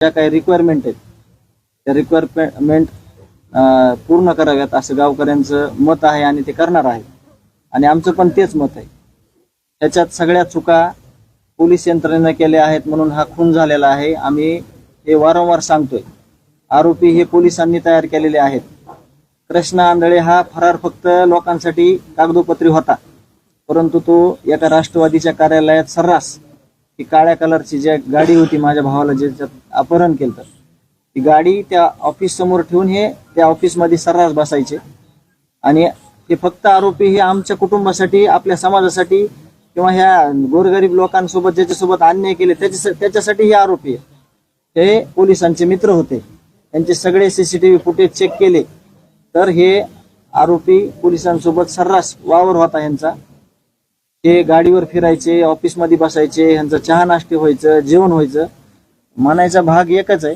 ज्या काही रिक्वायरमेंट आहेत त्या रिक्वायरमेंट पूर्ण कराव्यात असं गावकऱ्यांचं मत आहे आणि ते करणार आहे. आणि आमचं पण तेच मत आहे. त्याच्यात सगळ्या चुका पोलीस यंत्रणेनं केल्या आहेत म्हणून हा खून झालेला आहे. आम्ही हे वारंवार सांगतोय. आरोपी हे पोलिसांनी तयार केलेले आहेत. कृष्णा आंधळे हा फरार फक्त लोकांसाठी कागदोपत्री होता. परंतु तो एका राष्ट्रवादीच्या कार्यालयात सर्रास ती काळ्या कलरची ज्या गाडी होती माझ्या भावाला ज्याच्यात अपहरण केलं ती गाडी त्या ऑफिस समोर ठेवून हे त्या ऑफिसमध्ये सर्रास बसायचे. आणि हे फक्त आरोपी हे आमच्या कुटुंबासाठी आपल्या समाजासाठी किंवा ह्या गोरगरीब लोकांसोबत ज्याच्यासोबत अन्याय केले त्याच्या त्याच्यासाठी हे आरोपी आहे हे पोलिसांचे मित्र होते. त्यांचे सगळे सीसीटीव्ही फुटेज चेक केले. तर हे आरोपी पोलिसांसोबत सर्रास वावर होता यांचा. हे गाडीवर फिरायचे ऑफिसमध्ये बसायचे ह्यांचं चहा नाश्ते व्हायचं जेवण व्हायचं. म्हणायचा भाग एकच आहे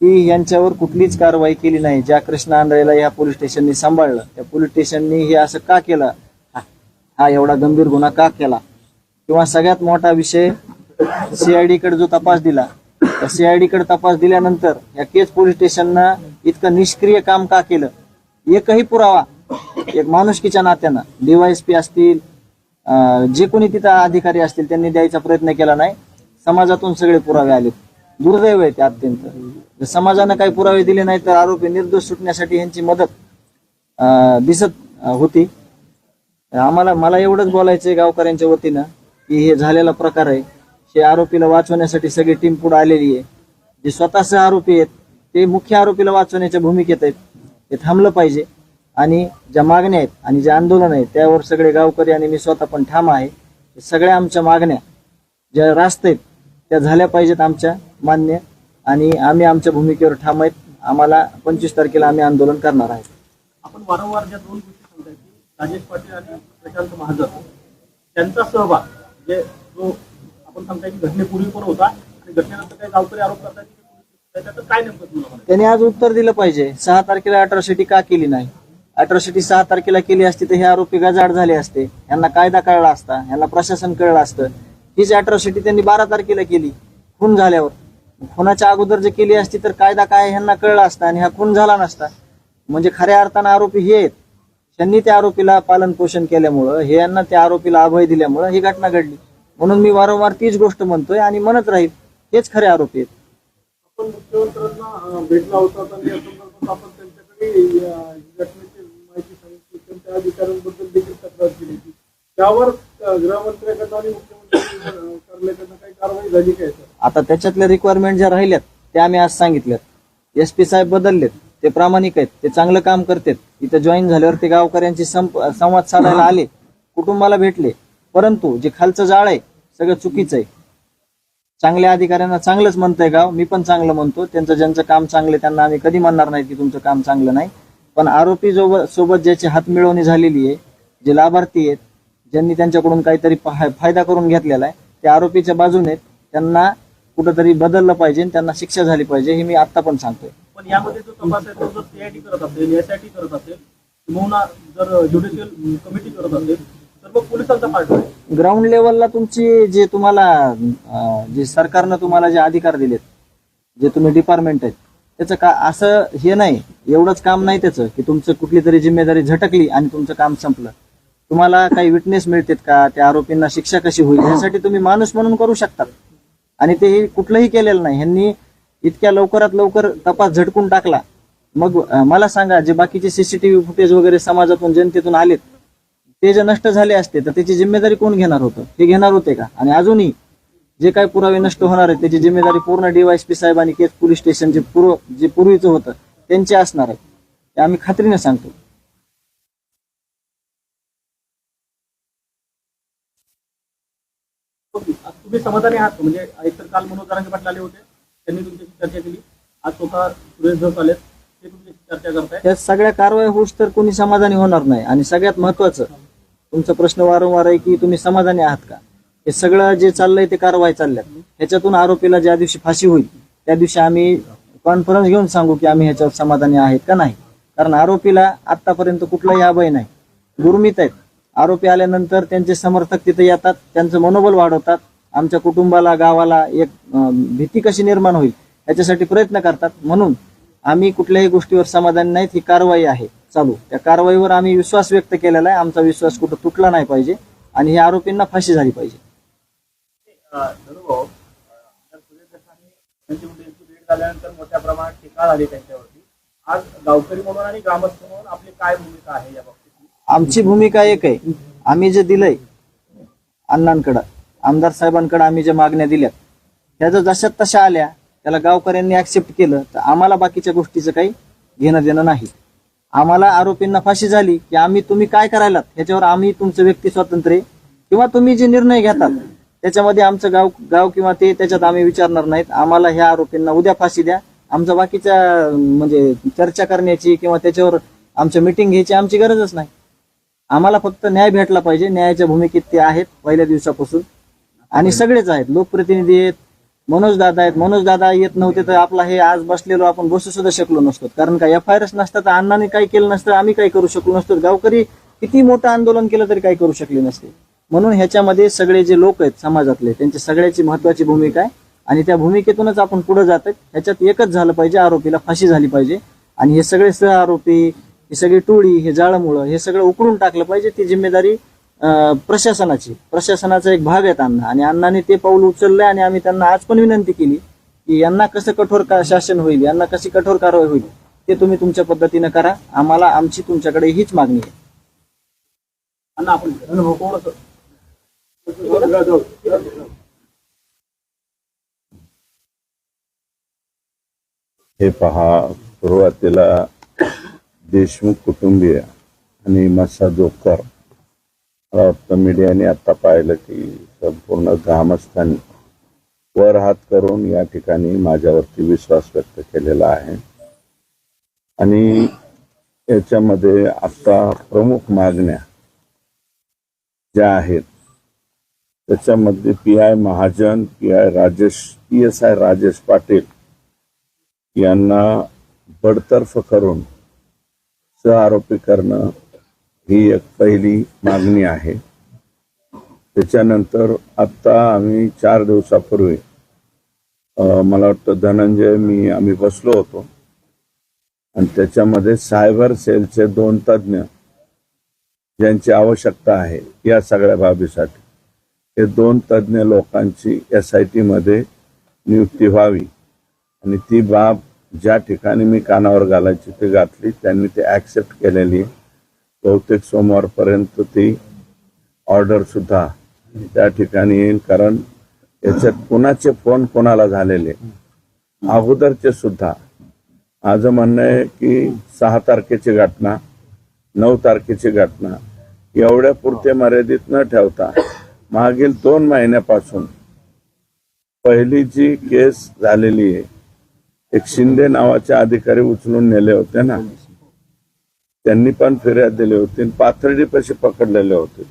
की यांच्यावर कुठलीच कारवाई केली नाही. ज्या कृष्णा आंधळेला या पोलीस स्टेशननी सांभाळलं त्या पोलीस स्टेशननी हे असं का केलं? हा- एवढा गंभीर गुन्हा का केला? किंवा सगळ्यात मोठा विषय सीआयडी कडे जो तपास दिला त्या सीआयडी कडे तपास दिल्यानंतर या केस पोलीस स्टेशननं इतकं निष्क्रिय काम का केलं? एकही पुरावा एक माणुसकीच्या नात्यानं. डीवायएसपी असतील जे कोणी तिथं अधिकारी असतील त्यांनी द्यायचा प्रयत्न केला नाही. समाजातून सगळे पुरावे आले दुर्दैव आहे ते अत्यंत. जर समाजानं काही पुरावे दिले नाही तर आरोपी निर्दोष सुटण्यासाठी यांची मदत दिसत होती. आम्हाला मला एवढंच बोलायचंय गावकऱ्यांच्या वतीनं की हे झालेला प्रकार आहे. हे आरोपीला वाचवण्यासाठी सगळी टीम पुढे आलेली आहे. जे स्वतःचे आरोपी आहेत ते मुख्य आरोपीला वाचवण्याच्या भूमिकेत आहेत ते थांबलं पाहिजे. आणि ज्या मागण्या आहेत आणि जे आंदोलन आहे त्यावर सगळे गावकरी आणि मी स्वतः पण ठाम आहे. सगळ्या आमच्या मागण्या ज्या रास्त आहेत त्या झाल्या पाहिजेत आमच्या मान्य. आणि आम्ही आमच्या भूमिकेवर ठाम आहेत. आम्हाला पंचवीस तारखेला आम्ही आंदोलन करणार आहे. आपण वारंवार ज्या दोन गोष्टी सांगताय की राजेश पाटील आणि प्रशांत महाजन त्यांचा सहभाग म्हणजे जो आपण सांगताय की घटनेपूर्वी पण होता आणि घटनेनंतर काही गावकरी आरोप करतात की ते पोलीस त्याचं काय नेमकं? त्यांनी आज उत्तर दिलं पाहिजे. सहा तारखेला अट्रॉसिटी का केली नाही? अट्रॉसिटी सहा तारखेला केली असती तर हे आरोपी गजाड झाले असते. यांना कायदा कळला असता यांना प्रशासन कळलं असतं. हीच अट्रॉसिटी त्यांनी बारा तारखेला केली खून झाल्यावर. खुनाच्या अगोदर जे केली असती तर कायदा काय ह्यांना कळला असता आणि हा खून झाला नसता. म्हणजे खऱ्या अर्थानं आरोपी हे आहेत. त्यांनी त्या आरोपीला पालन पोषण केल्यामुळं हे यांना त्या आरोपीला अभय दिल्यामुळं ही घटना घडली. म्हणून मी वारंवार तीच गोष्ट म्हणतोय आणि म्हणत राहील हेच खरे आरोपी आहेत. आपण मुख्यमंत्र्यांना भेटला होता त्यांच्या अधिकाऱ्यांबद्दल देखील तक्रार केली होती. त्यावर गृहमंत्र्याकडनं आणि मुख्यमंत्री कार्यालयाकडनं काही कारवाई झाली काय सर? आता त्याच्यातल्या रिक्वायरमेंट ज्या राहिल्यात त्या आम्ही आज सांगितल्यात. एस पी साहेब बदललेत ते प्रामाणिक आहेत ते चांगलं काम करतात. इथं जॉईन झाल्यावर ते गावकऱ्यांशी संप संवाद साधायला आले कुटुंबाला भेटले. परंतु जे खालचं जाळ आहे सगळं चुकीचं आहे. चांगल्या अधिकाऱ्यांना चांगलंच म्हणतंय गाव मी पण चांगलं म्हणतो. त्यांचं ज्यांचं काम चांगलं त्यांना आम्ही कधी म्हणणार नाही की तुमचं काम चांगलं नाही. पण आरोपी जो सोबत ज्याची हात मिळवणी झालेली आहे जे लाभार्थी आहेत ज्यांनी त्यांच्याकडून काहीतरी फायदा करून घेतलेला आहे त्या आरोपीच्या बाजूने आहेत. त्यांना कुठंतरी बदललं पाहिजे त्यांना शिक्षा झाली पाहिजे हे मी आत्ता पण सांगतोय पण यामध्ये जो तपास आहे तो जर सीआयडी करत असेल एसआयटी करत असेल किंवा जर ज्युडिशियल कमिटी करत असेल तर मग पोलिसांचा पार्ट आहे ग्राउंड लेवलला तुमची जे तुम्हाला जे सरकारनं तुम्हाला जे अधिकार दिलेत जे तुम्ही डिपार्टमेंट आहेत त्याचं का असं हे नाही. एवढंच काम नाही त्याचं की तुमचं कुठली तरी जिम्मेदारी झटकली आणि तुमचं काम संपलं. तुम्हाला काही विटनेस मिळतात का? त्या आरोपींना शिक्षा कशी होईल? यासाठी तुम्ही माणूस म्हणून करू शकतात आणि ते कुठलंही केलेलं नाही. ह्यांनी इतक्या लवकरात लवकर तपास झटकून टाकला. मग मला सांगा जे बाकीचे सीसीटीव्ही फुटेज वगैरे समाजातून जनतेतून आलेत ते जे नष्ट झाले असते तर त्याची जिम्मेदारी कोण घेणार होतं? ते घेणार होते का? आणि अजूनही जे काही पुरावे नष्ट होणार आहेत त्याची जिम्मेदारी पूर्ण डीवायएसपी साहेब आणि केस पोलीस स्टेशन जे पूर्व जे पूर्वीचं होतं त्यांचे असणार आहे ते आम्ही खात्रीने सांगतो. तुम्ही समाधानी आहात? म्हणजे एकतर काल मनोज पाटील आले होते त्यांनी तुमच्याशी चर्चा केली. आज स्वतः सुरेश धस ते तुमच्याशी चर्चा करताय त्या सगळ्या कारवाई होऊस तर कोणी समाधानी होणार नाही. आणि सगळ्यात महत्वाचं तुमचा प्रश्न वारंवार आहे की तुम्ही समाधानी आहात का? हे सगळं जे चाललंय ते कारवाई चालल्यात. ह्याच्यातून आरोपीला ज्या दिवशी फाशी होईल त्या दिवशी आम्ही कॉन्फरन्स घेऊन सांगू की आम्ही ह्याच्यावर समाधानी आहेत का नाही. कारण आरोपीला आतापर्यंत कुठलाही अभय नाही. गुरमीत आहेत. आरोपी आल्यानंतर त्यांचे समर्थक तिथे येतात त्यांचं मनोबल वाढवतात. आमच्या कुटुंबाला गावाला एक भीती कशी निर्माण होईल याच्यासाठी प्रयत्न करतात. म्हणून आम्ही कुठल्याही गोष्टीवर समाधानी नाहीत ही कारवाई आहे. चालू. त्या कारवाईवर आम्ही विश्वास व्यक्त केलेला आहे. आमचा विश्वास कुठं तुटला नाही पाहिजे आणि ह्या आरोपींना फाशी झाली पाहिजे. सर्व झाल्यानंतर मोठ्या प्रमाणात टीका झाली त्यांच्यावरती. आज गावकरी म्हणून आणि ग्रामस्थ म्हणून आपली काय भूमिका आहे या बाबतीत? आमची भूमिका एक आहे. आम्ही जे दिलंय अण्णांकडं आमदार साहेबांकडे आम्ही ज्या मागण्या दिल्यात त्या जर जशात तशा आल्या त्याला गावकऱ्यांनी ऍक्सेप्ट केलं तर आम्हाला बाकीच्या गोष्टीचं काही घेणं देणं नाही. आम्हाला आरोपींना फाशी झाली की आम्ही तुम्ही काय करायलात? ह्याच्यावर आम्ही तुमचं व्यक्ती स्वातंत्र्य किंवा तुम्ही जे निर्णय घेतात त्याच्यामध्ये आमचं गाव गाव किंवा ते त्याच्यात आम्ही विचारणार नाहीत. आम्हाला ह्या आरोपींना उद्या फाशी द्या. आमचं बाकीच्या म्हणजे चर्चा करण्याची किंवा त्याच्यावर आमच्या मिटिंग घ्यायची आमची गरजच नाही. आम्हाला फक्त न्याय भेटला पाहिजे. न्यायाच्या भूमिकेत ते आहेत पहिल्या दिवसापासून. आणि सगळेच आहेत. लोकप्रतिनिधी आहेत. मनोज दादा आहेत. मनोज दादा येत नव्हते तर आपला हे आज बसलेलो आपण बसू सुद्धा शकलो नसतो. कारण का एफ आय आरच नसता तर अण्णाने काही केलं नसतं. आम्ही काही करू शकलो नसतो. गावकरी किती मोठं आंदोलन केलं तरी काही करू शकले नसते. म्हणून ह्याच्यामध्ये सगळे जे लोक आहेत समाजातले त्यांची सगळ्याची महत्वाची भूमिका आहे. आणि त्या भूमिकेतूनच आपण पुढे जात आहेत. ह्याच्यात एकच झालं पाहिजे आरोपीला फाशी झाली पाहिजे. आणि हे सगळे सह आरोपी ही सगळी टोळी हे जाळमुळं हे सगळं उकडून टाकलं पाहिजे ती जिम्मेदारी प्रशासनाची. प्रशासनाचा एक भाग आहेत अण्णा. आणि अण्णाने ते पाऊल उचललंय आणि आम्ही त्यांना आज पण विनंती केली की यांना कसं कठोर का शासन होईल यांना कशी कठोर कारवाई होईल ते तुम्ही तुमच्या पद्धतीनं करा. आम्हाला आमची तुमच्याकडे हीच मागणी आहे. अण्णा आपण धनुभाऊ हे पहा सुरुवातीला देशमुख कुटुंबीय आणि मसा जोकर. मला वाटतं मीडियाने आता पाहिलं की संपूर्ण ग्रामस्थांनी वर हात करून या ठिकाणी माझ्यावरती विश्वास व्यक्त केलेला आहे. आणि याच्यामध्ये आता प्रमुख मागण्या ज्या आहेत त्याच्यामध्ये P I Mahajan P I Rajesh P S I Rajesh Patil यांना बडतर्फ करून सहआरोपी करणं ही एक पहिली मागणी आहे. त्याच्यानंतर आत्ता आम्ही चार दिवसापूर्वी मला वाटतं धनंजय मी आम्ही बसलो होतो. आणि त्याच्यामध्ये सायबर सेलचे दोन तज्ज्ञ ज्यांची आवश्यकता आहे या सगळ्या बाबीसाठी हे दोन तज्ज्ञ लोकांची एस आय टीमध्ये नियुक्ती व्हावी. आणि ती बाब ज्या ठिकाणी मी कानावर घालायची ती घातली त्यांनी ते ॲक्सेप्ट केलेली. बहुतेक सोमवारपर्यंत ती ऑर्डरसुद्धा त्या ठिकाणी येईल कारण याच्यात कुणाचे फोन कोणाला झालेले? अगोदरचे सुद्धा. माझं म्हणणं आहे की सहा तारखेची घटना नऊ तारखेची घटना एवढ्या पुरते मर्यादित न ठेवता मागील दोन महिन्यापासून पहिली जी केस झालेली आहे एक शिंदे नावाचे अधिकारी उचलून नेले होते ना त्यांनी पण फिर्याद दिली होती आणि पाथर्डी पैसे पकडलेले होते.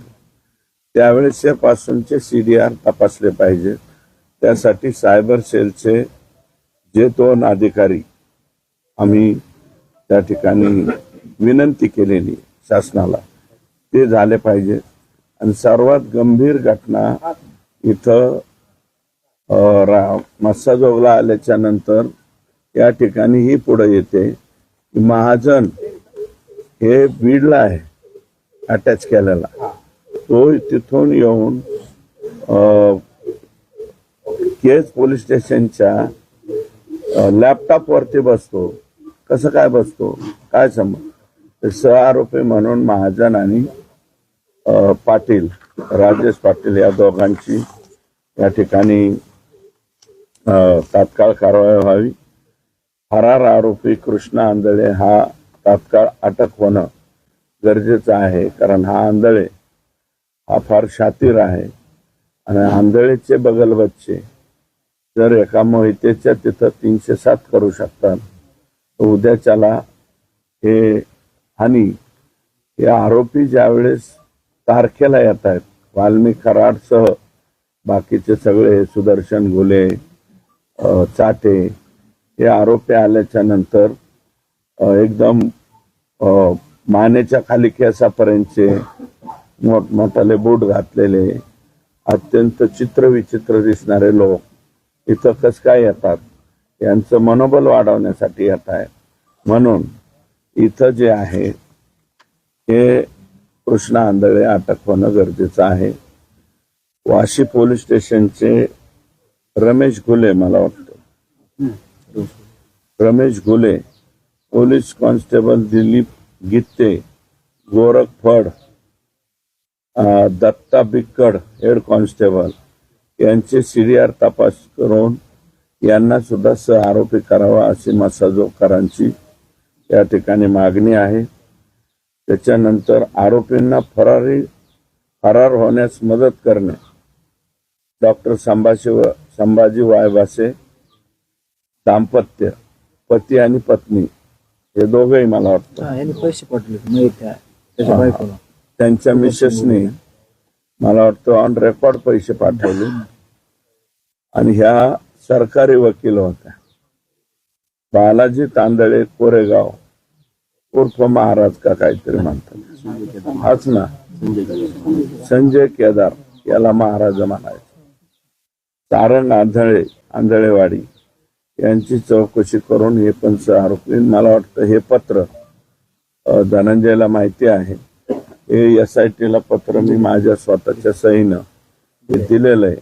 त्यावेळेस पासूनचे सीडीआर तपासले पाहिजे. त्यासाठी सायबर सेलचे जे दोन अधिकारी आम्ही त्या ठिकाणी विनंती केलेली शासनाला ते झाले पाहिजे. आणि सर्वात गंभीर घटना इथं रा- मस्साजोगला आल्याच्यानंतर या ठिकाणी ही पुढे येते. की महाजन हे बीडला आहे अटॅच केलेला. तो तिथून येऊन केज पोलीस स्टेशनच्या लॅपटॉपवरती बसतो. कसं काय बसतो? काय समज? सह आरोपी म्हणून महाजन आणि पाटील राजेश पाटील या दोघांची या ठिकाणी तात्काळ कारवाई व्हावी. फरार आरोपी कृष्णा आंधळे हा तात्काळ अटक होणं गरजेचं आहे कारण हा आंधळे हा फार शातीर आहे. आणि आंधळेचे बगल बच्चे जर एका मोहितेच्या तिथं तीनशे सात करू शकतात तर उद्याच्याला हे हानी हे आरोपी ज्यावेळेस तारखेला येत आहेत. वाल्मी कराडसह बाकीचे सगळे सुदर्शन घुले चाटे हे आरोपी आल्याच्यानंतर एकदम मानेच्या खाली केसापर्यंतचे मोठमोठाले बूट घातलेले अत्यंत चित्रविचित्र दिसणारे लोक इथं कस काय येतात? यांचं मनोबल वाढवण्यासाठी येत आहे म्हणून इथं जे आहे हे कृष्णा आंधळे अटक होणं गरजेचं आहे. वाशी पोलीस स्टेशनचे रमेश घुले मला वाटतं. Ramesh Ghule police constable Dilip Gitte Gorakh Phad Datta Bikkad head constable यांचे सीडीआर तपास करून यांना सुद्धा सह आरोपी करावा अशी मसाजोकरांची या ठिकाणी मागणी आहे. त्याच्यानंतर आरोपींना फरारी फरार होण्यास मदत करणे. डॉक्टर संभाजी संभाजी वायबासे दाम्पत्य पती आणि पत्नी हे दोघंही मला वाटतं. पैसे पाठवले त्यांच्या मिसेसने मला वाटतं ऑन रेकॉर्ड पैसे पाठवले. आणि ह्या सरकारी वकील होत्या. बालाजी तांदळे कोरेगाव. उर्फ महाराज का काहीतरी म्हणतात. हाच ना. संजय केदार याला महाराज म्हणायचे. सारंग आंधळे आंधळेवाडी यांची चौकशी करून हे पण आरोपी मला वाटतं हे पत्र धनंजयला माहिती आहे. हे एस आय टीला पत्र मी माझ्या स्वतःच्या सहीनं हे दिलेलं आहे.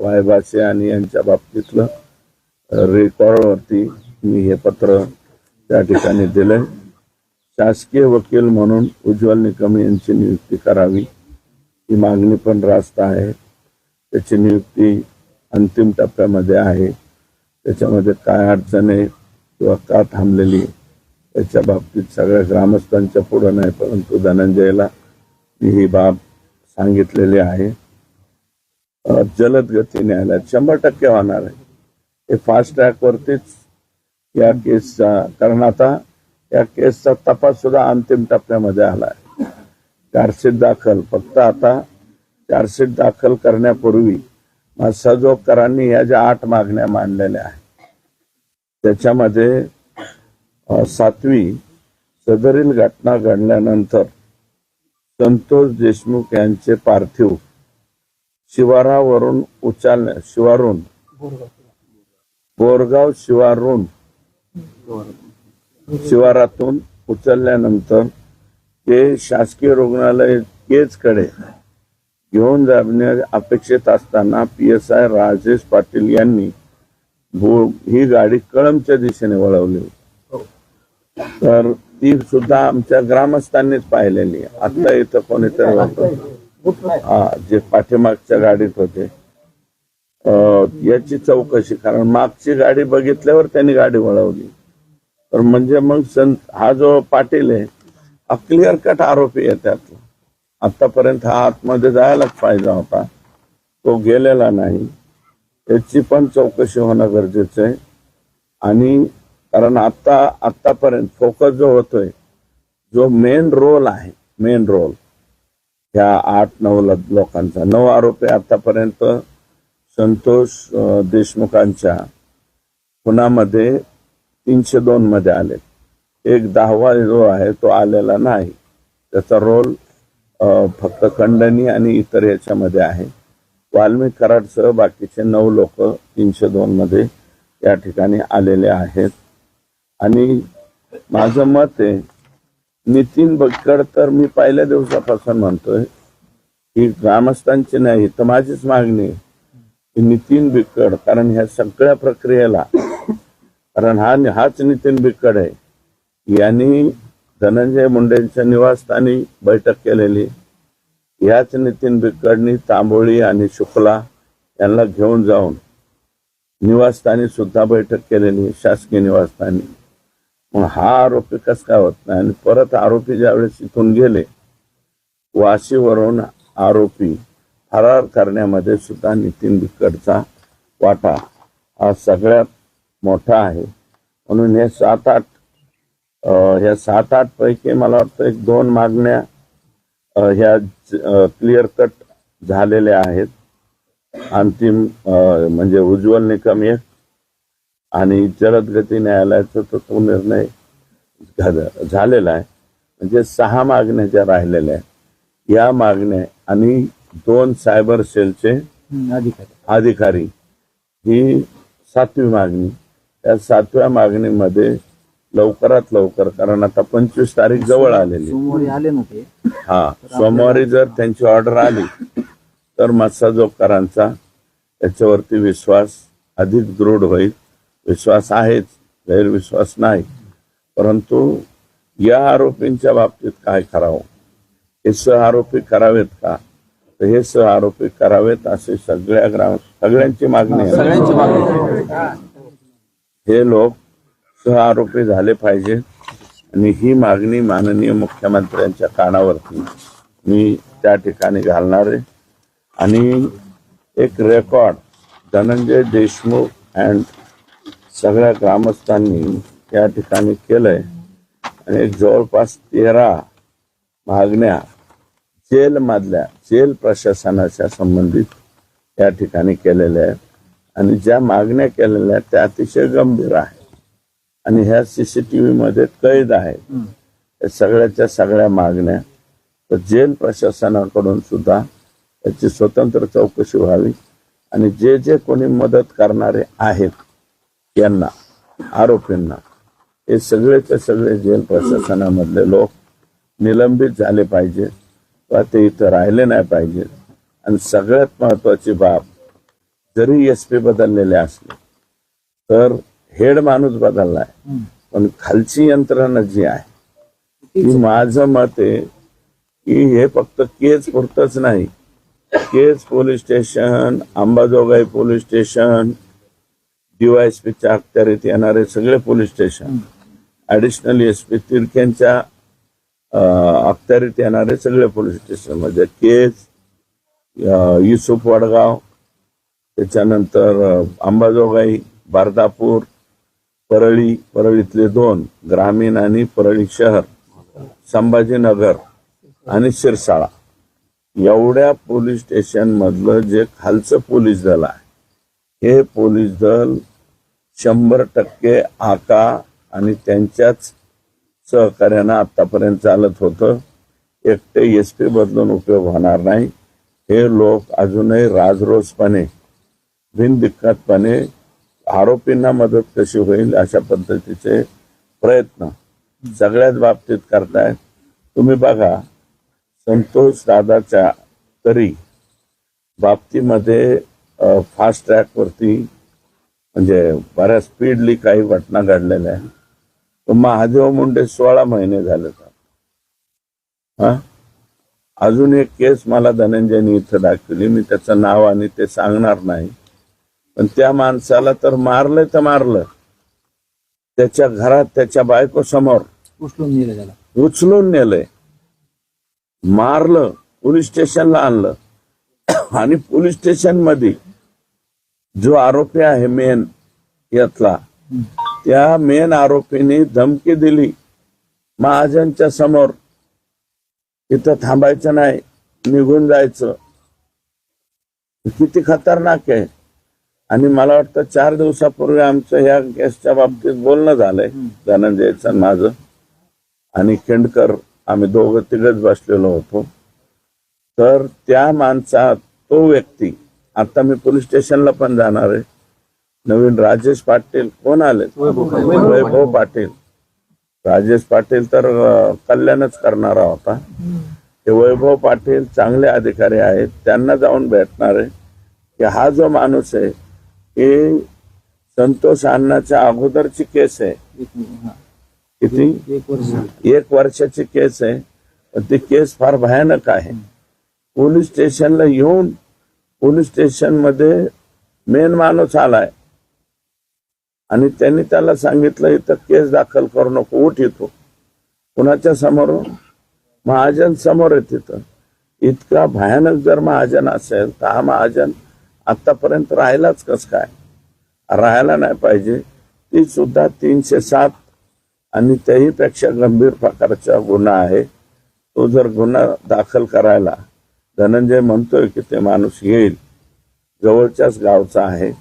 वायबासे आणि यांच्या बाबतीतलं रेकॉर्डवरती मी हे पत्र त्या ठिकाणी दिलंय. शासकीय वकील म्हणून उज्ज्वल निकम यांची नियुक्ती करावी. ही मागणी पण रास्त आहे. त्याची नियुक्ती अंतिम टप्प्यामध्ये आहे. त्याच्यामध्ये काय अडचण आहे किंवा का थांबलेली आहे, बाबतीत सगळ्या ग्रामस्थांच्या पुढं नाही परंतु धनंजयला मी ही बाब सांगितलेली आहे. जलद गती न्यायालयात शंभर टक्के होणार आहे. हे फास्ट ट्रॅकवरतीच या केसचा कारण आता या केसचा तपास सुद्धा अंतिम टप्प्यामध्ये आला आहे. चार्जशीट दाखल. फक्त आता चार्जशीट दाखल करण्यापूर्वी सजोगकरांनी या ज्या आठ मागण्या मांडलेल्या आहेत त्याच्यामध्ये सातवी सदरील घटना घडल्यानंतर संतोष देशमुख यांचे पार्थिव शिवारावरून उचलण्या शिवारून बोरगाव. शिवारून शिवारातून उचलल्यानंतर ते शासकीय रुग्णालय केजकडे घेऊन जाणे अपेक्षित असताना P S I Rajesh Patil यांनी ही गाडी कळमच्या दिशेने वळवली होती. तर ती सुद्धा आमच्या ग्रामस्थांनीच पाहिलेली. आता इथं कोणीतरी होतं हा जे पाठीमागच्या गाडीत होते. याची चौकशी कारण मागची गाडी बघितल्यावर त्यांनी गाडी वळवली. तर म्हणजे मग संत हा जो पाटील आहे हा क्लिअर कट आरोपी आहे त्यातला. आतापर्यंत हा आतमध्ये जायलाच पाहिजे होता. तो गेलेला नाही. याची पण चौकशी होणं गरजेचं आहे. आणि कारण आत्ता आत्तापर्यंत फोकस जो होतोय जो मेन रोल आहे मेन रोल ह्या आठ नऊ लोकांचा. नऊ आरोपी आतापर्यंत संतोष देशमुखांच्या खुनामध्ये तीनशे दोन मध्ये आले. एक दहावा जो आहे तो आलेला नाही. त्याचा रोल फक्त खंडणी आणि इतर याच्यामध्ये आहे. वाल्मिक कराडसह बाकीचे नऊ लोक तीनशे दोन मध्ये या ठिकाणी आलेले आहेत. आणि माझं मत आहे नितीन बक्कड तर मी पहिल्या दिवसापासून म्हणतोय ही ग्रामस्थांची नाही तर माझीच मागणी आहे नितीन बिक्कड कारण ह्या सगळ्या प्रक्रियेला कारण हा हाच नितीन बिक्कड आहे. यांनी धनंजय मुंडेंच्या निवासस्थानी बैठक केलेली. याच नितीन बिटकडनी तांबोळी आणि शुक्ला यांना घेऊन जाऊन निवासस्थानी सुद्धा बैठक केलेली शासकीय निवासस्थानी. मग हा आरोपी कस काय होत नाही? आणि परत आरोपी ज्यावेळेस इथून गेले वाशीवरून आरोपी फरार करण्यामध्ये सुद्धा नितीन बिक्कडचा वाटा. हा सगळ्यात मोठा आहे. म्हणून हे सात आठ ह्या सात आठ पैकी मला वाटतं एक दोन मागण्या ह्या क्लिअर कट झालेल्या आहेत. अंतिम म्हणजे उज्ज्वल निकम एक आणि जलद गती न्यायालयाचा तो तो निर्णय झाला- झालेला आहे. म्हणजे सहा मागण्या ज्या राहिलेल्या आहेत या मागण्या आणि दोन सायबर सेलचे अधिकारी ही सातवी मागणी. त्या सातव्या मागणीमध्ये लवकरात लवकर कारण आता पंचवीस तारीख जवळ आलेली. सोमवारी आले ना ते हा सोमवारी जर त्यांची ऑर्डर आली तर मत्स्योद्योगकरांचा त्याच्यावरती विश्वास अधिक दृढ होईल. विश्वास आहेच गैरविश्वास नाही. परंतु या आरोपींच्या बाबतीत काय करावं? हे सह आरोपी करावेत का? तर हे सह आरोपी करावेत असे सगळ्या ग्राम सगळ्यांची मागणी आहे. सगळ्यांची मागणी हे लोक सह आरोपी झाले पाहिजेत आणि ही मागणी माननीय मुख्यमंत्र्यांच्या कानावरती मी त्या ठिकाणी घालणार आहे. आणि एक रेकॉर्ड धनंजय देशमुख अँड सगळ्या ग्रामस्थांनी या ठिकाणी केलंय. आणि जवळपास तेरा मागण्या जेलमधल्या जेल प्रशासनाच्या संबंधित या ठिकाणी केलेल्या आहेत. आणि ज्या मागण्या केलेल्या आहेत त्या अतिशय गंभीर आहेत. आणि ह्या सीसीटीव्ही मध्ये कैद आहेत. या सगळ्याच्या सगळ्या मागण्या तर जेल प्रशासनाकडून सुद्धा याची स्वतंत्र चौकशी व्हावी. आणि जे जे कोणी मदत करणारे आहेत यांना आरोपींना हे सगळेचे सगळे जेल प्रशासनामधले लोक निलंबित झाले पाहिजे किंवा ते इथं राहिले नाही पाहिजेत. आणि सगळ्यात महत्वाची बाब जरी एस पी बदललेले असले तर हेड माणूस बदललाय. पण खालची यंत्रणा जी आहे ती माझं मत आहे की हे फक्त केज पुरतच नाही. Kej police station Ambajogai police station डीवायएसपीच्या अखत्यारीत येणारे सगळे police station additional S P तिरक्यांच्या अखत्यारीत येणारे सगळे पोलीस स्टेशन म्हणजे अं, युसुफ वडगाव त्याच्यानंतर अंबाजोगाई बारदापूर परळी परळीतले दोन ग्रामीण आणि परळी शहर संभाजीनगर आणि शिरसाळा. एवढ्या पोलीस स्टेशन मधलं जे खालचं पोलीस दल आहे हे पोलीस दल शंभर टक्के आका आणि त्यांच्याच सहकार्यानं आतापर्यंत चालत होतं. एकटे एस पी बदलून उपयोग होणार नाही. हे लोक अजूनही राजरोसपणे बिनदिक्कतपणे आरोपींना मदत कशी होईल अशा पद्धतीचे प्रयत्न सगळ्याच बाबतीत करतायत. तुम्ही बघा संतोष दादाच्या तरी बाबतीमध्ये फास्ट ट्रॅकवरती म्हणजे बऱ्याच स्पीडली काही घटना घडलेल्या आहेत. तर महादेव मुंडे सोळा महिने झाले तर हा? अजून एक केस मला धनंजयनी इथं दाखवली. मी त्याचं नाव आणि ते सांगणार नाही. पण त्या माणसाला तर मारलं तर मारलं. त्याच्या घरात त्याच्या बायको समोर उचलून नेलं त्याला. उचलून नेलंय. मारलं पोलीस स्टेशनला आणलं. आणि पोलीस स्टेशनमध्ये जो आरोपी आहे मेन यातला त्या मेन आरोपीने धमकी दिली. महाजनच्या समोर इथं थांबायचं नाही निघून जायचं. किती खतरनाक आहे. आणि मला वाटतं चार दिवसापूर्वी आमचं ह्या केसच्या बाबतीत बोलणं झालंय धनंजयचं माझं. आणि खेंडकर आम्ही दोघं तिघच बसलेलो होतो. तर त्या माणसा तो व्यक्ती आता मी पोलीस स्टेशनला पण जाणार आहे. नवीन राजेश पाटील कोण आले? वैभव पाटील. राजेश पाटील तर कल्याणच करणारा होता. ते वैभव पाटील चांगले अधिकारी आहेत त्यांना जाऊन भेटणार आहे. की हा जो माणूस आहे हे संतोष अण्णाच्या अगोदरची केस आहे. एक किती? एक वर्षाची केस आहे. पण ती केस फार भयानक आहे. पोलीस स्टेशनला येऊन पोलीस स्टेशनमध्ये मेन माणूस आलाय. आणि त्यांनी त्याला सांगितलं इथं केस दाखल करू नको उठ येतो कुणाच्या समोर? महाजन समोर आहे तिथं. इतका भयानक जर महाजन असेल तर हा महाजन आतापर्यंत राहिलाच कस काय? राहायला नाही पाहिजे. ती सुद्धा तीनशे सात आणि त्याही पेक्षा गंभीर प्रकारचा गुन्हा आहे. तो जर गुन्हा दाखल करायला धनंजय म्हणतोय की ते माणूस येईल. जवळच्याच गावचा आहे.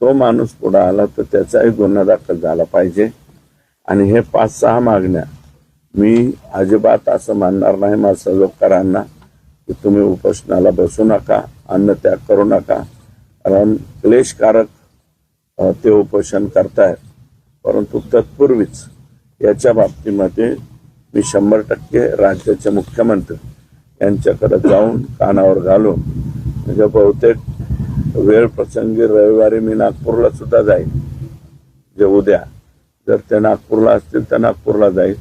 तो माणूस पुढे आला तर त्याचाही गुन्हा दाखल झाला पाहिजे. आणि हे पाच सहा मागण्या. मी अजिबात असं मानणार नाही माझ्या लोककरांना की तुम्ही उपोषणाला बसू नका अन्न त्याग करू नका. कारण क्लेशकारक ते उपोषण करतायत परंतु तत्पूर्वीच याच्या बाबतीमध्ये मी शंभर टक्के राज्याचे मुख्यमंत्री यांच्याकडे जाऊन कानावर घालून म्हणजे बहुतेक वेळ प्रसंगी रविवारी मी नागपूरला सुद्धा जाईल जे म्हणजे उद्या जर ते नागपूरला असतील तर नागपूरला जाईल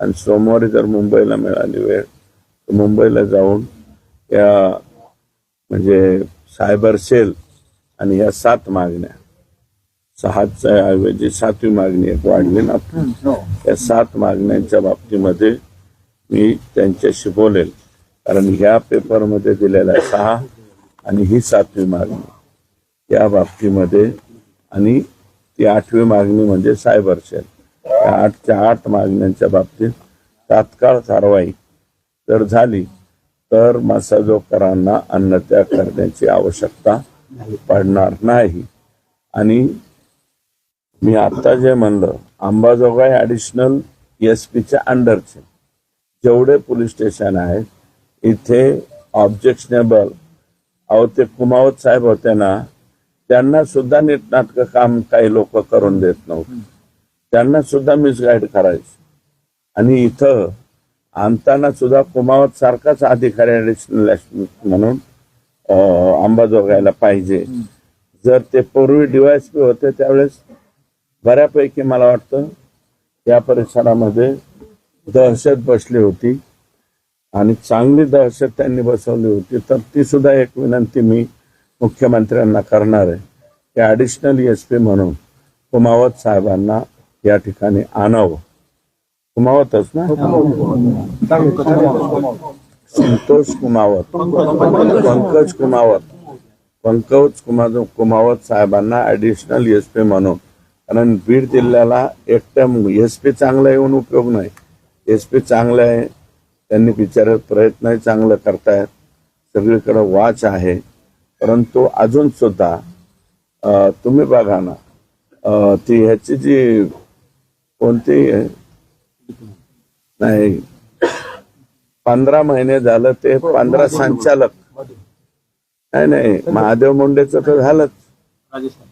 आणि सोमवारी जर मुंबईला मिळाली वेळ तर मुंबईला जाऊन या म्हणजे सायबर सेल आणि या सात मागण्या सहाच्या ऐवजी सातवी मागणी एक वाढली ना. या सात मागण्यांच्या बाबतीमध्ये मी त्यांच्याशी बोलेल. कारण ह्या पेपरमध्ये दिलेल्या सहा आणि ही सातवी मागणी. या बाबतीमध्ये आणि ती आठवी मागणी म्हणजे सायबर सेल. या आठच्या आठ मागण्यांच्या बाबतीत तात्काळ कारवाई जर झाली तर मसाजोकरांना अन्नत्याग करण्याची आवश्यकता पडणार नाही. आणि मी आता जे म्हणलं अंबाजोगाई ऍडिशनल एस पीच्या अंडरचे जेवढे पोलीस स्टेशन आहेत इथे ऑब्जेक्शनेबल अहो ते कुमावत साहेब होते ना त्यांना सुद्धा नीटनाटकं काम काही लोक करून देत नव्हते. त्यांना सुद्धा मिसगाईड करायचे. आणि इथं आणताना सुद्धा कुमावत सारखाच अधिकारी ऍडिशनल म्हणून अंबाजोगायला पाहिजे. जर ते पूर्वी डीवायसपी होते त्यावेळेस बऱ्यापैकी मला वाटतं या परिसरामध्ये दहशत बसली होती आणि चांगली दहशत त्यांनी बसवली होती. तर ती सुद्धा एक विनंती मी मुख्यमंत्र्यांना करणार आहे. की ॲडिशनल एस पी म्हणून कुमावत साहेबांना या ठिकाणी आणावं. कुमावतच ना? संतोष कुमावत. पंकज कुमावत. पंकज कुमार कुमावत साहेबांना ऍडिशनल एस पी म्हणून. कारण बीड जिल्ह्याला एकट्या एस पी चांगला येऊन उपयोग नाही. एस पी चांगला आहे. त्यांनी बिचारे प्रयत्नही चांगलं करतायत. सगळीकडे वाच आहे. परंतु अजून सुद्धा तुम्ही बघा ना ती ह्याची जी कोणती नाही. पंधरा महिने झालं ते पंधरा संचालक. नाही नाही महादेव मुंडेचं तर झालंच.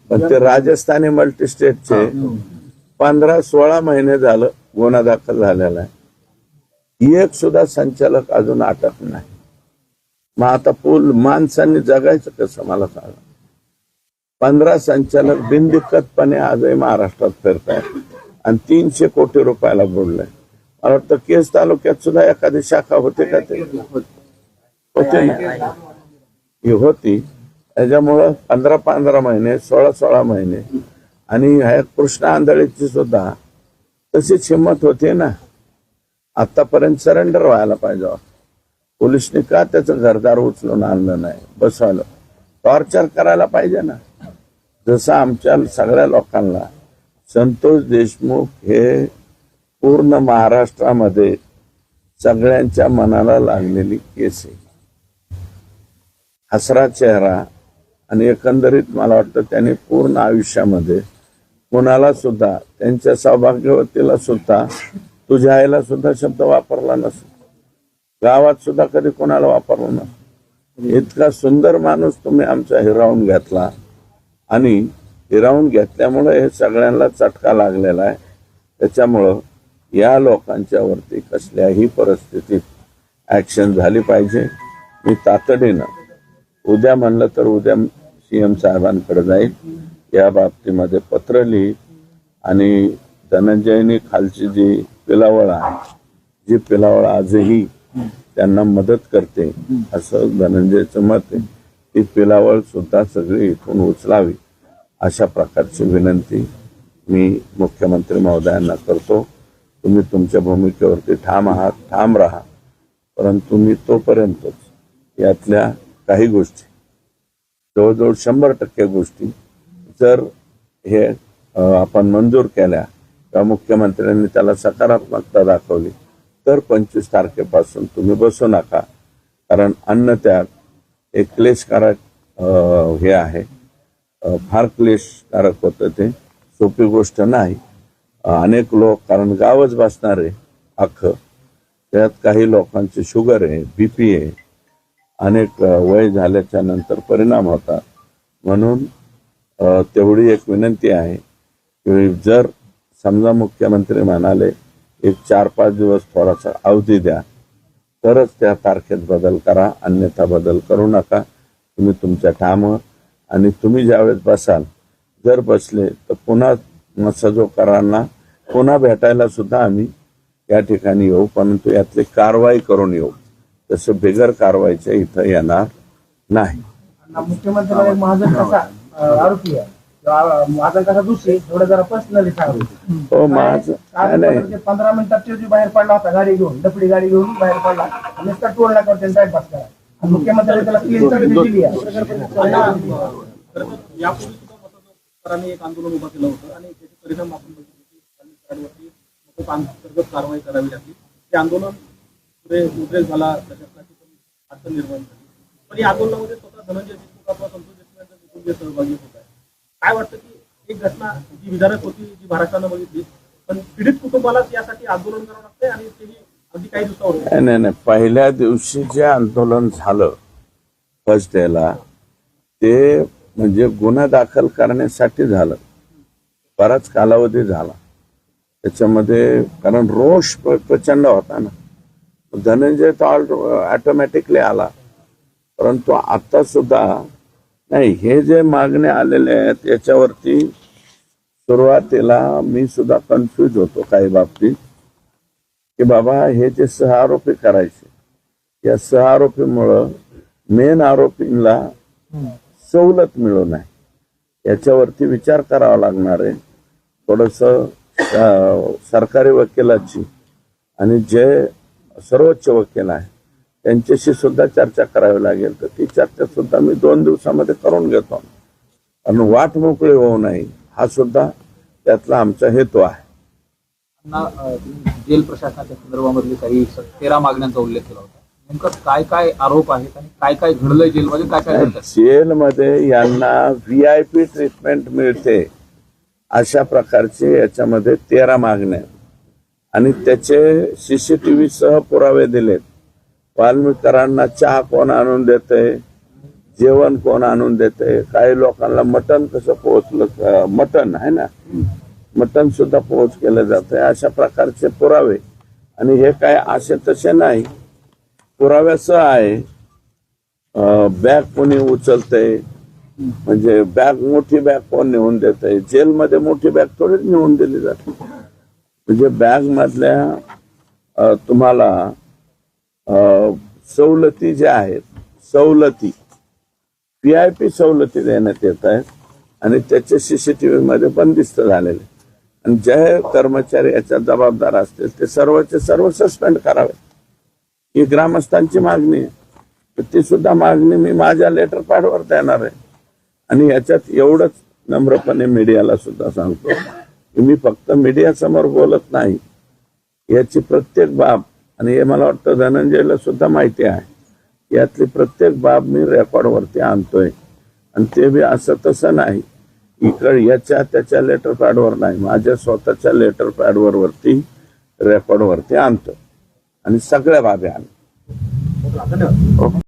पण ते राजस्थानी मल्टी स्टेटचे पंधरा सोळा महिने झालं गुन्हा दाखल झालेला आहे. एक सुद्धा संचालक अजून अटक नाही. मग आता पूल माणसांनी जगायचं कसं मला सांगा? पंधरा संचालक बिनदिक्कतपणे आजही महाराष्ट्रात फिरतायत आणि तीनशे कोटी रुपयाला बुडलंय. वाटतं केस तालुक्यात सुद्धा एखादी शाखा होते का ते होते ना ही होती त्याच्यामुळं पंधरा पंधरा महिने सोळा सोळा महिने आणि ह्या कृष्णा आंधळीची सुद्धा तशीच हिंमत होती ना आतापर्यंत सरेंडर व्हायला पाहिजे पोलिसने का त्याचं घरदार उचलून आणलं नाही बसवलं टॉर्चर करायला पाहिजे ना जसं आमच्या सगळ्या लोकांना संतोष देशमुख हे पूर्ण महाराष्ट्रामध्ये सगळ्यांच्या मनाला लागलेली केस आहे. हसरा चेहरा आणि एकंदरीत मला वाटतं त्याने पूर्ण आयुष्यामध्ये कोणाला सुद्धा त्यांच्या सौभाग्यवतीला सुद्धा तुझ्या आईला सुद्धा शब्द वापरला नसतो. गावात सुद्धा कधी कोणाला वापरला नसतो. इतका सुंदर माणूस तुम्ही आमचा हिरावून घेतला आणि हिरावून घेतल्यामुळे हे सगळ्यांना चटका लागलेला आहे. त्याच्यामुळं या लोकांच्या वरती कसल्याही परिस्थितीत ऍक्शन झाली पाहिजे. मी तातडीनं उद्या म्हणलं तर उद्या सी एम साहेबांकडे जाईल या बाबतीमध्ये पत्र लिही आणि धनंजयनी खालची जी पिलावळ आहे जी पिलावळ आजही त्यांना मदत करते असं धनंजयचं मत आहे. ती पिलावळ सुद्धा सगळी इथून उचलावी अशा प्रकारची विनंती मी मुख्यमंत्री महोदयांना करतो. तुम्ही तुमच्या भूमिकेवरती ठाम आहात ठाम राहा. परंतु मी तोपर्यंतच यातल्या काही गोष्टी जवळजवळ शंभर टक्के गोष्टी जर हे आपण मंजूर केल्या किंवा मुख्यमंत्र्यांनी त्याला सकारात्मकता दाखवली तर पंचवीस तारखेपासून तुम्ही बसू नका. कारण अन्न त्याग एक क्लेशकारक हे आहे. फार क्लेशकारक होतं ते. सोपी गोष्ट नाही. अनेक लोक कारण गावच बसणार आहे अख्खं. त्यात काही लोकांचे शुगर आहे बीपी आहे. अनेक वय झाल्याच्यानंतर परिणाम होतात म्हणून तेवढी एक विनंती आहे की जर समजा मुख्यमंत्री म्हणाले एक चार पाच दिवस थोडासा अवधी द्या तरच त्या तारखेत बदल करा अन्यथा बदल करू नका. तुम्ही तुमच्या कामं आणि तुम्ही ज्यावेळेस बसाल जर बसले तर पुन्हा मत्स्योद्योगकारांना पुन्हा भेटायला सुद्धा आम्ही या ठिकाणी येऊ परंतु यातली कारवाई करून येऊ तसं बिगर कारवाईच्या इथं येणार नाही एक महाजन कसा आरोपी आहे महाजन कसा दुसरे एवढं जरा पर्सनली सांगा हो नाही पंधरा मिनिटात तो जी बाहेर पडला होता गाडी घेऊन डपडी गाडी घेऊन बाहेर पडला नुसता टोल नाका त्यांनी टाइमपास करा त्याला क्लीन दिली आहे खरं तर एक आंदोलन उभं केलं होतं आणि त्याचे परिणाम आपण बघितले की खूप अंतर्गत कारवाई करावी लागली. ते आंदोलन पुढे उद्रेक झाला प्रशासनाची पण अडचण निर्माण झाली. पण या आंदोलनामध्ये स्वतः धनंजय देशमुख आपला संतोष देशमुख कुटुंबीय सहभागी होत आहे काय वाटतं की एक घटना जी विदारक होती जी महाराष्ट्रानं बघितली पण पीडित कुटुंबालाच यासाठी आंदोलन करावं लागतंय आणि तेही अगदी काही दिवसावर नाही नाही नाही. पहिल्या दिवशी जे आंदोलन झालं फर्स्ट डेला ते म्हणजे गुन्हा दाखल करण्यासाठी झालं. बराच कालावधी झाला. त्याच्यामध्ये कारण रोष प्रचंड होता ना. धनंजय तो ऑटोमॅटिकली आला. परंतु आता सुद्धा नाही हे जे मागणे आलेले आहेत याच्यावरती सुरुवातीला मी सुद्धा कन्फ्यूज होतो काही बाबतीत. की बाबा हे जे सह आरोपी करायचे या सह आरोपीमुळं मेन आरोपींना सवलत मिळू नये. याच्यावरती विचार करावा लागणार आहे. थोडस सरकारी वकिलाची आणि जे सर्वोच्च वकील आहे त्यांच्याशी सुद्धा चर्चा करावी लागेल. तर ती चर्चा सुद्धा मी दोन दिवसामध्ये करून घेतो. आणि वाट मोकळी होऊ नये हा सुद्धा त्यातला आमचा हेतू आहे. ना जेल प्रशासनाच्या संदर्भामधले काही तेरा मागण्यांचा उल्लेख केला होता. नेमकं काय काय आरोप आहेत आणि काय काय घडलंय जेलमध्ये काय काय घडलं जेलमध्ये यांना व्ही आय पी ट्रीटमेंट मिळते अशा प्रकारचे याच्यामध्ये तेरा मागण्या आहेत. आणि त्याचे सीसीटीव्ही सह पुरावे दिलेत. वाल्मिकरांना चहा कोण आणून देते जेवण कोण आणून देते काही लोकांना मटण कसं पोहोचलं मटण आहे ना? मटण सुद्धा पोहोच केलं जाते अशा प्रकारचे पुरावे. आणि हे काय असे तसे नाही. पुराव्याचं आहे. बॅग कोणी उचलतंय म्हणजे बॅग मोठी बॅग कोण नेऊन देते? जेलमध्ये मोठी बॅग थोडीच नेऊन दिली जाते. म्हणजे बॅग मधल्या तुम्हाला सवलती ज्या आहेत सवलती पी आय पी सवलती देण्यात येत आहेत आणि त्याचे सीसीटीव्ही मध्ये बंदिस्त झालेले. आणि जे कर्मचारी याच्यात जबाबदार असतील ते सर्वचे सर्व सस्पेंड करावे. ही ग्रामस्थांची मागणी आहे. ती सुद्धा मागणी मी माझ्या लेटर पॅडवर देणार आहे. आणि याच्यात एवढंच नम्रपणे मीडियाला सुद्धा सांगतो की मी फक्त मीडिया समोर बोलत नाही. याची प्रत्येक बाब आणि हे मला वाटतं धनंजयला सुद्धा माहिती आहे यातली प्रत्येक बाब मी रेकॉर्डवरती आणतोय. आणि ते बी असं तसं नाही. इकडे याच्या त्याच्या लेटर पॅडवर नाही माझ्या स्वतःच्या लेटर पॅडवर वरती रेकॉर्डवरती आणतो आणि सगळ्या बाबी आणतो